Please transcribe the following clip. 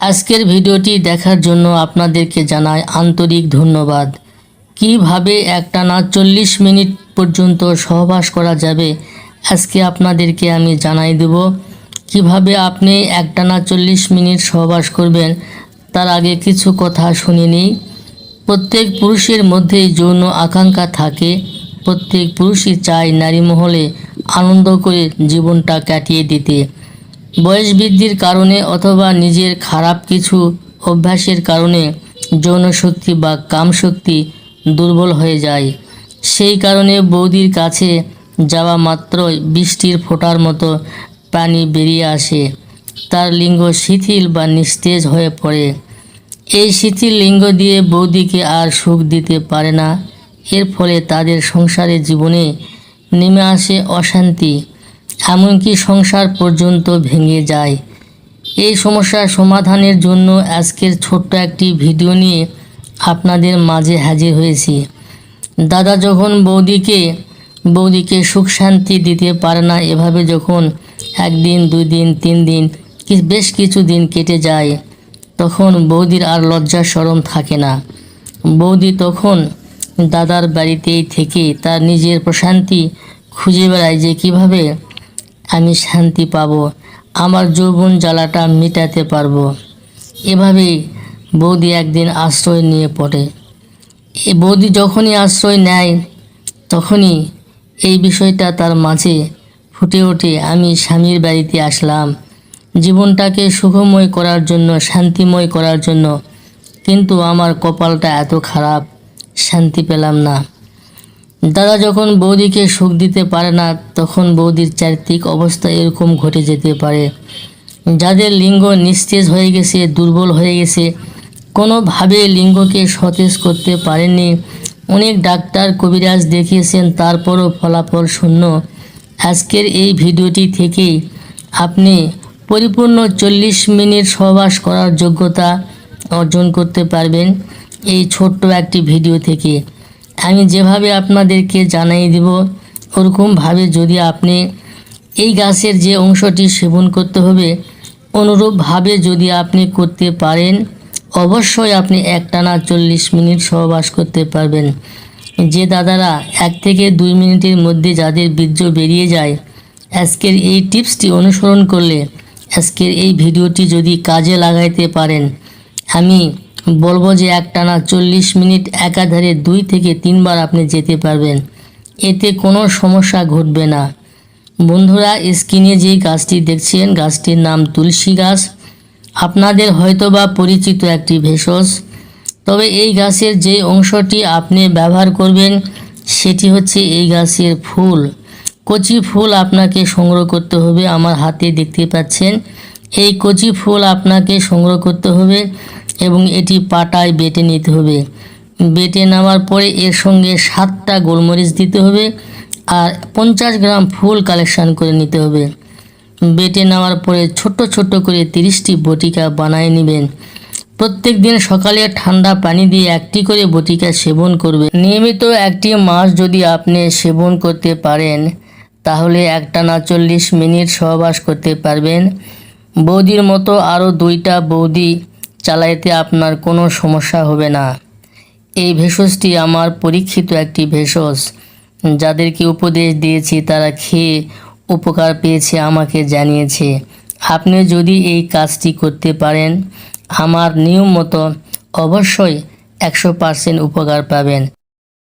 আজকের ভিডিওটি দেখার জন্য আপনাদেরকে জানাই আন্তরিক ধন্যবাদ। কীভাবে একটানা চল্লিশ মিনিট পর্যন্ত সহবাস করা যাবে, আজকে আপনাদেরকে আমি জানাই দেব। কীভাবে আপনি একটানা চল্লিশ মিনিট সহবাস করবেন, তার আগে কিছু কথা শুনে নিই। প্রত্যেক পুরুষের মধ্যেই যৌন আকাঙ্ক্ষা থাকে। প্রত্যেক পুরুষই চায় নারী মহলে আনন্দ করে জীবনটা কাটিয়ে দিতে। বয়স বৃদ্ধির কারণে অথবা নিজের খারাপ কিছু অভ্যাসের কারণে যৌন শক্তি বা কাম শক্তি দুর্বল হয়ে যায়। সেই কারণে বৌদির কাছে যাওয়া মাত্রই বৃষ্টির ফোঁটার মতো পানি বেরিয়ে আসে। তার লিঙ্গ শিথিল বা নিস্তেজ হয়ে পড়ে। এই শিথিল লিঙ্গ দিয়ে বৌদিকে আর সুখ দিতে পারে না। এর ফলে তাদের সংসারের জীবনে নেমে আসে অশান্তি। এমনকি সংসার পর্যন্ত ভেঙে যায়। এই সমস্যার সমাধানের জন্য আজকের ছোট্ট একটি ভিডিও নিয়ে আপনাদের মাঝে হাজির হয়েছি। দাদা যখন বৌদিকে বৌদিকে সুখ শান্তি দিতে পারে না এভাবে যখন একদিন দুই দিন তিন দিন বেশ কিছু দিন কেটে যায়, তখন বৌদির আর লজ্জা সরম থাকে না। বৌদি তখন দাদার বাড়িতেই থেকে তার নিজের প্রশান্তি খুঁজে বেড়ায় যে কীভাবে আমি শান্তি পাব, আমার যৌবন জ্বালাটা মেটাতে পারব। এভাবেই বৌদি একদিন আশ্রয় নিয়ে পড়ে। এ বৌদি যখনই আশ্রয় নেয়, তখনই এই বিষয়টা তার মাঝে ফুটে ওঠে, আমি স্বামীর বাড়িতে আসলাম। জীবনটাকে সুখময় করার জন্য, শান্তিময় করার জন্য, কিন্তু আমার কপালটা এত খারাপ, শান্তি পেলাম না। দাদা যখন বৌদিকে সুখ দিতে পারে না, তখন বৌদির চারিত্রিক অবস্থা এরকম ঘটে যেতে পারে। যাদের লিঙ্গ নিস্তেজ হয়ে গেছে, দুর্বল হয়ে গেছে, কোনোভাবে লিঙ্গকে সতেজ করতে পারেননি। অনেক ডাক্তার কবিরাজ দেখিয়েছেন, তারপরও ফলাফল শূন্য। আজকের এই ভিডিওটি থেকেই আপনি পরিপূর্ণ চল্লিশ মিনিট সহবাস করার যোগ্যতা অর্জন করতে পারবেন এই ছোট্ট একটি ভিডিও থেকে। আমি যেভাবে আপনাদেরকে জানাই দেব, ওরকমভাবে যদি আপনি এই গাছের যে অংশটি সেবন করতে হবে, অনুরূপভাবে যদি আপনি করতে পারেন, অবশ্যই আপনি একটানা চল্লিশ মিনিট সহবাস করতে পারবেন। যে দাদারা এক থেকে দুই মিনিটের মধ্যে যাদের বীর্য বেরিয়ে যায়, আজকের এই টিপসটি অনুসরণ করলে আজকের এই ভিডিওটি যদি কাজে লাগাইতে পারেন, আমি বলব যে একটানা চল্লিশ মিনিট একাধারে দুই থেকে তিনবার আপনি যেতে পারবেন। এতে কোনো সমস্যা ঘটবে না। বন্ধুরা, স্ক্রিনে যে গাছটি দেখছেন, গাছটির নাম তুলসী গাছ। আপনাদের হয়তোবা পরিচিত একটি ভেষজ। তবে এই গাছের যে অংশটি আপনি ব্যবহার করবেন, সেটি হচ্ছে এই গাছের ফুল। কচি ফুল আপনাকে সংগ্রহ করতে হবে, আমার হাতে দেখতে পাচ্ছেন। এই কচি ফুল আপনাকে সংগ্রহ করতে হবে। এবং এটি পাটায় বেটে নিতে হবে। বেটে নেওয়ার পরে এর সঙ্গে সাতটা গোলমরিচ দিতে হবে আর পঞ্চাশ গ্রাম ফুল কালেকশন করে নিতে হবে। বেটে নেওয়ার পরে ছোট ছোট করে তিরিশটি বটিকা বানায় নেবেন। প্রত্যেক দিন সকালে ঠান্ডা পানি দিয়ে একটি করে বটিকা সেবন করবে নিয়মিত একটি মাস যদি আপনি সেবন করতে পারেন, তাহলে একটানা চল্লিশ মিনিট সহবাস করতে পারবেন। বৌদির মতো আরও দুইটা বৌদি চালাইতে আপনার কোনো সমস্যা হবে না। এই ভেষজটি আমার পরীক্ষিত একটি ভেষজ। যাদেরকে উপদেশ দিয়েছি, তারা খেয়ে উপকার পেয়েছে, আমাকে জানিয়েছে। আপনি যদি এই কাজটি করতে পারেন, আমার নিয়ম মতো অবশ্যই একশো পার্সেন্ট উপকার পাবেন।